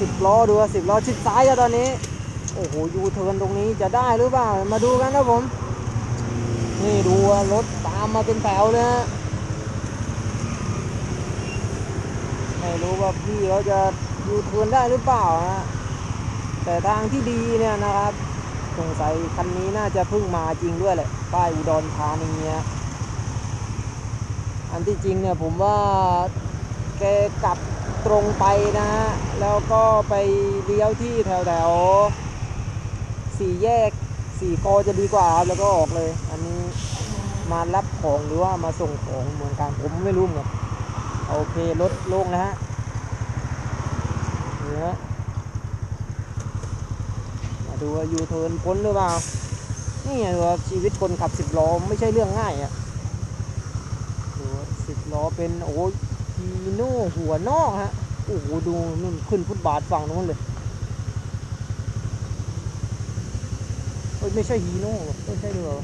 สิบล้อดูสิบล้อชิดซ้ายอะตอนนี้ โอ้โหยูเทิร์นตรงนี้จะได้หรือเปล่า มาดูกันนะผม นี่ดูรถตามมาเป็นแถวเลยฮะไม่รู้ว่าพี่เขาจะยูเทิร์นได้หรือเปล่าฮะแต่ทางที่ดีเนี่ยนะครับสงสัยคันนี้น่าจะเพิ่งมาจริงด้วยแหละป้ายอุดรธานีเนี่ยอันที่จริงเนี่ยผมว่าแกกลับ ตรงไปนะฮะ แล้วก็ไปเลี้ยวที่แถวแถวสี่แยกสี่กอจะดีกว่าครับแล้วก็ออกเลย อันนี้มารับของหรือว่ามาส่งของเหมือนกันผมไม่รู้เหมือนโอเครถโล่งแล้วฮะนี่ฮะมาดูว่ายูเทิร์นพ้นหรือเปล่า นี่ไงดูว่าชีวิตคนขับสิบล้อไม่ใช่เรื่องง่ายอะดูสิบล้อเป็นโอ้ ฮีโน่หัวนอกฮะ โอ้โหดูนู่นขึ้นฟุตบาทฝั่งนู้นเลยเฮ้ยไม่ใช่ฮีโน่ไม่ใช่เหรอ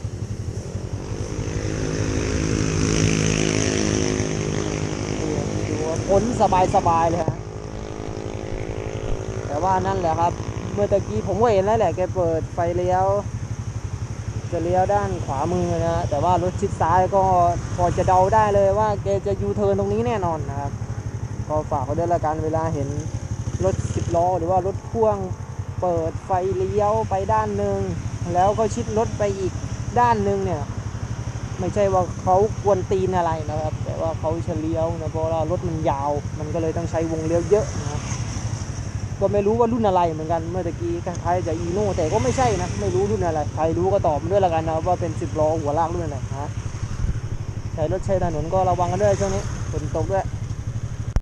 ดูว่าพ้นสบายสบายๆเลยฮะ แต่ว่านั่นแหละครับ เมื่อตะกี้ผมก็เห็นแล้วแหละแกเปิดไฟเลี้ยว จะเลี้ยวด้านขวามือนะฮะแต่ว่ารถชิดซ้ายก็พอจะเดาได้เลยว่าแกจะยูเทิร์นตรงนี้แน่นอนนะครับ ก็ฝากเขาด้วยละกันเวลาเห็นรถสิบล้อหรือว่ารถพ่วงเปิดไฟเลี้ยวไปด้านหนึ่งแล้วก็ชิดรถไปอีกด้านหนึ่งเนี่ย ไม่ใช่ว่าเขากวนตีนอะไรนะครับ แต่ว่าเขาเฉลียวนะเพราะว่ารถมันยาว มันก็เลยต้องใช้วงเลี้ยวเยอะนะครับ ก็ไม่รู้ว่ารุ่นอะไรเหมือนกันเมื่อกี้คล้ายๆจะอีโน่แต่ก็ไม่ใช่นะไม่รู้รุ่นอะไรใครรู้ก็ตอบด้วยละกันนะว่าเป็นสิบล้อหัวลากรุ่นอะไรฮะใช้รถใช้ถนนก็ระวังกันด้วยช่วงนี้ฝนตกด้วย